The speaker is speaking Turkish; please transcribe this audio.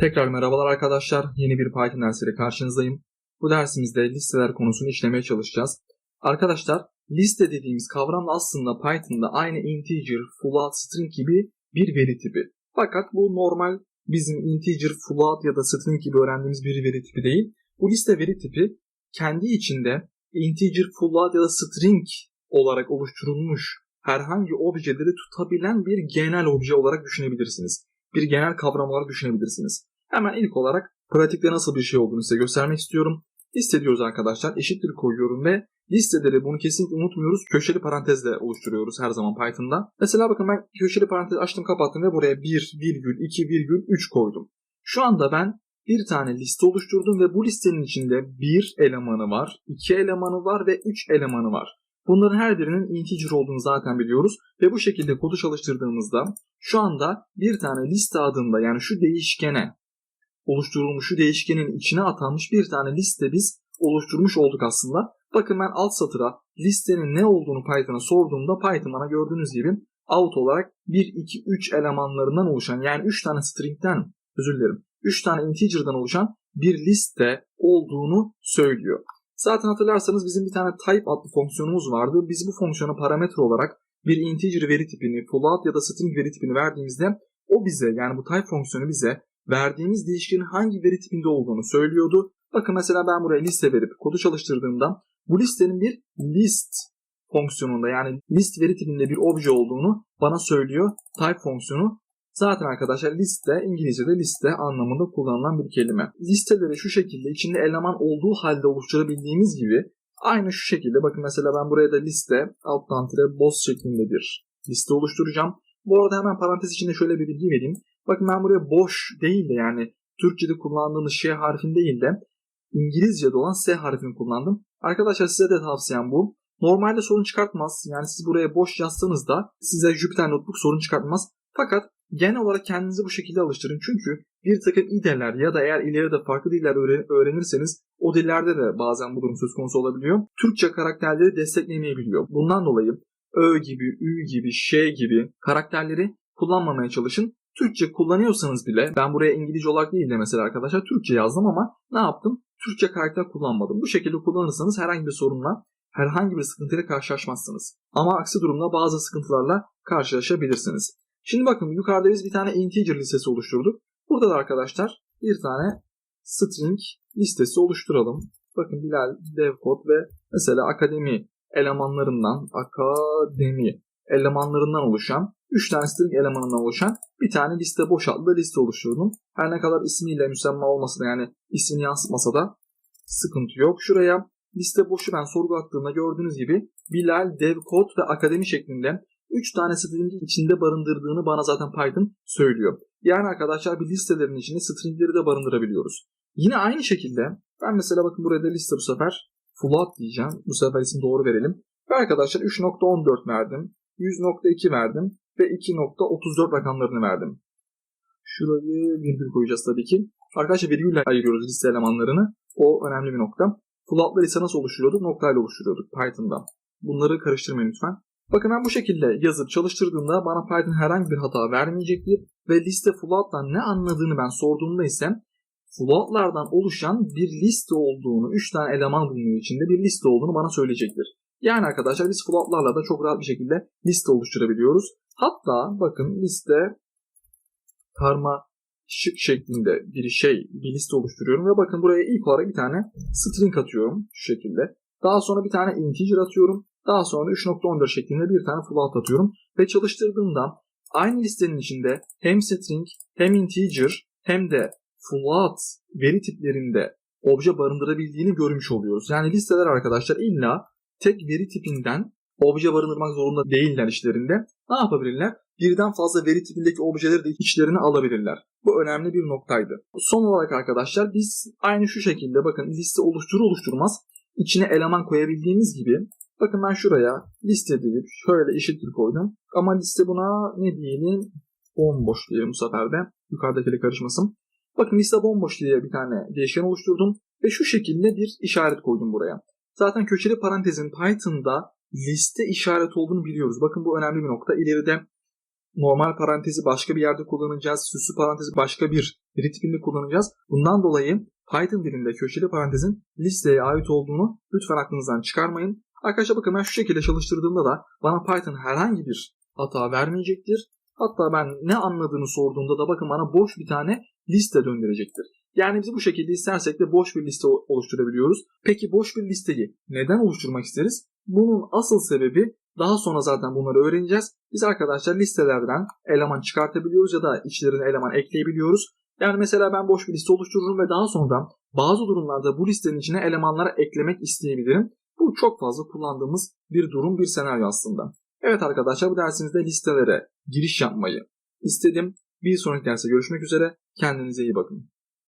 Tekrar merhabalar arkadaşlar. Yeni bir Python dersiyle karşınızdayım. Bu dersimizde listeler konusunu işlemeye çalışacağız. Arkadaşlar liste dediğimiz kavram aslında Python'da aynı integer, float, string gibi bir veri tipi. Fakat bu normal bizim integer, float ya da string gibi öğrendiğimiz bir veri tipi değil. Bu liste veri tipi kendi içinde integer, float ya da string olarak oluşturulmuş herhangi objeleri tutabilen bir genel obje olarak düşünebilirsiniz bir genel kavram olarak düşünebilirsiniz. Hemen ilk olarak pratikte nasıl bir şey olduğunu size göstermek istiyorum. Liste diyoruz arkadaşlar. Eşittir koyuyorum ve listeleri bunu kesinlikle unutmuyoruz. Köşeli parantezle oluşturuyoruz her zaman Python'da. Mesela bakın ben köşeli parantez açtım kapattım ve buraya 1, virgül, 2, virgül, 3 koydum. Şu anda ben bir tane liste oluşturdum ve bu listenin içinde bir elemanı var, iki elemanı var ve üç elemanı var. Bunların her birinin integer olduğunu zaten biliyoruz ve bu şekilde kodu çalıştırdığımızda şu anda bir tane liste adında yani şu değişkene oluşturulmuş şu değişkenin içine atanmış bir tane liste biz oluşturmuş olduk aslında. Bakın ben alt satıra listenin ne olduğunu Python'a sorduğumda Python bana gördüğünüz gibi out olarak 1, 2, 3 elemanlarından oluşan yani 3 tane string'den özür dilerim 3 tane integer'dan oluşan bir liste olduğunu söylüyor. Zaten hatırlarsanız bizim bir tane type adlı fonksiyonumuz vardı. Biz bu fonksiyona parametre olarak bir integer veri tipini, float ya da string veri tipini verdiğimizde o bize yani bu type fonksiyonu bize verdiğimiz değişkenin hangi veri tipinde olduğunu söylüyordu. Bakın mesela ben buraya liste verip kodu çalıştırdığımda bu listenin bir list fonksiyonunda yani list veri tipinde bir obje olduğunu bana söylüyor type fonksiyonu. Zaten arkadaşlar liste İngilizce'de liste anlamında kullanılan bir kelime. Listeleri şu şekilde içinde eleman olduğu halde oluşturabildiğimiz gibi aynı şu şekilde bakın mesela ben buraya da liste alttan tire boss şeklinde bir liste oluşturacağım. Bu arada hemen parantez içinde şöyle bir bilgi vereyim. Bakın ben buraya boş değil de yani Türkçe'de kullandığımız şey harfin değil de İngilizce'de olan S harfini kullandım. Arkadaşlar size de tavsiyem bu. Normalde sorun çıkartmaz. Yani siz buraya boş yazsanız da size Jupyter Notebook sorun çıkartmaz. Fakat genel olarak kendinizi bu şekilde alıştırın. Çünkü bir takım İDE'ler ya da eğer ileride farklı diller öğrenirseniz o dillerde de bazen bu durum söz konusu olabiliyor. Türkçe karakterleri desteklemeyebiliyor. Bundan dolayı Ö gibi, Ü gibi, Ş gibi karakterleri kullanmamaya çalışın. Türkçe kullanıyorsanız bile ben buraya İngilizce olarak değil de mesela arkadaşlar Türkçe yazdım ama ne yaptım? Türkçe karakter kullanmadım. Bu şekilde kullanırsanız herhangi bir sorunla herhangi bir sıkıntıyla karşılaşmazsınız. Ama aksi durumda bazı sıkıntılarla karşılaşabilirsiniz. Şimdi bakın yukarıda biz bir tane integer listesi oluşturduk. Burada da arkadaşlar bir tane string listesi oluşturalım. Bakın Bilal, Devkod ve mesela akademi elemanlarından akademi elemanlarından oluşan 3 tane string elemanından oluşan bir tane liste boş adlı liste oluşturdum. Her ne kadar ismiyle müsemma olmasa yani ismini yansıtmasa da sıkıntı yok. Şuraya liste boşu ben sorgulattığımda gördüğünüz gibi Bilal, Devkod ve akademi şeklinde 3 tane string'i içinde barındırdığını bana zaten Python söylüyor. Yani arkadaşlar bir listelerin içinde stringleri de barındırabiliyoruz. Yine aynı şekilde ben mesela bakın buraya da liste bu sefer float diyeceğim. Bu sefer isim doğru verelim. Ve arkadaşlar 3.14 verdim. 100.2 verdim. Ve 2.34 rakamlarını verdim. Şurayı virgül koyacağız tabii ki. Arkadaşlar virgülle ayırıyoruz liste elemanlarını. O önemli bir nokta. Floatlar ise nasıl oluşturuyorduk? Noktayla oluşturuyorduk Python'da. Bunları karıştırmayın lütfen. Bakın ben bu şekilde yazıp çalıştırdığımda bana Python herhangi bir hata vermeyecektir ve liste float'tan ne anladığını ben sorduğumda ise float'lardan oluşan bir liste olduğunu, 3 tane eleman bulunuyor içinde bir liste olduğunu bana söyleyecektir. Yani arkadaşlar biz float'larla da çok rahat bir şekilde liste oluşturabiliyoruz. Hatta bakın liste karma şık şeklinde bir şey, bir liste oluşturuyorum ve bakın buraya ilk olarak bir tane string atıyorum şu şekilde. Daha sonra bir tane integer atıyorum. Daha sonra 3.14 şeklinde bir tane float atıyorum ve çalıştırdığımda aynı listenin içinde hem string hem integer hem de float veri tiplerinde obje barındırabildiğini görmüş oluyoruz. Yani listeler arkadaşlar illa tek veri tipinden obje barındırmak zorunda değiller işlerinde. Ne yapabilirler? Birden fazla veri tipindeki objeleri de içlerine alabilirler. Bu önemli bir noktaydı. Son olarak arkadaşlar biz aynı şu şekilde bakın liste oluşturur oluşturmaz içine eleman koyabildiğimiz gibi bakın ben şuraya liste deyip şöyle eşittir koydum. Ama liste buna ne diyelim? Bomboş diyelim bu sefer de. Yukarıdakiyle karışmasın. Bakın liste bomboş diye bir tane değişken oluşturdum ve şu şekilde bir işaret koydum buraya. Zaten köşeli parantezin Python'da liste işareti olduğunu biliyoruz. Bakın bu önemli bir nokta. İleride normal parantezi başka bir yerde kullanacağız. Süslü parantezi başka bir veri tipinde kullanacağız. Bundan dolayı Python dilinde köşeli parantezin listeye ait olduğunu lütfen aklınızdan çıkarmayın. Arkadaşlar bakın ben şu şekilde çalıştırdığımda da bana Python herhangi bir hata vermeyecektir. Hatta ben ne anladığını sorduğumda da bakın bana boş bir tane liste döndürecektir. Yani biz bu şekilde istersek de boş bir liste oluşturabiliyoruz. Peki boş bir listeyi neden oluşturmak isteriz? Bunun asıl sebebi daha sonra zaten bunları öğreneceğiz. Biz arkadaşlar listelerden eleman çıkartabiliyoruz ya da içlerine eleman ekleyebiliyoruz. Yani mesela ben boş bir liste oluştururum ve daha sonra bazı durumlarda bu listenin içine elemanlara eklemek isteyebilirim. Çok fazla kullandığımız bir durum, bir senaryo aslında. Evet arkadaşlar bu dersimizde listelere giriş yapmayı istedim. Bir sonraki derste görüşmek üzere. Kendinize iyi bakın.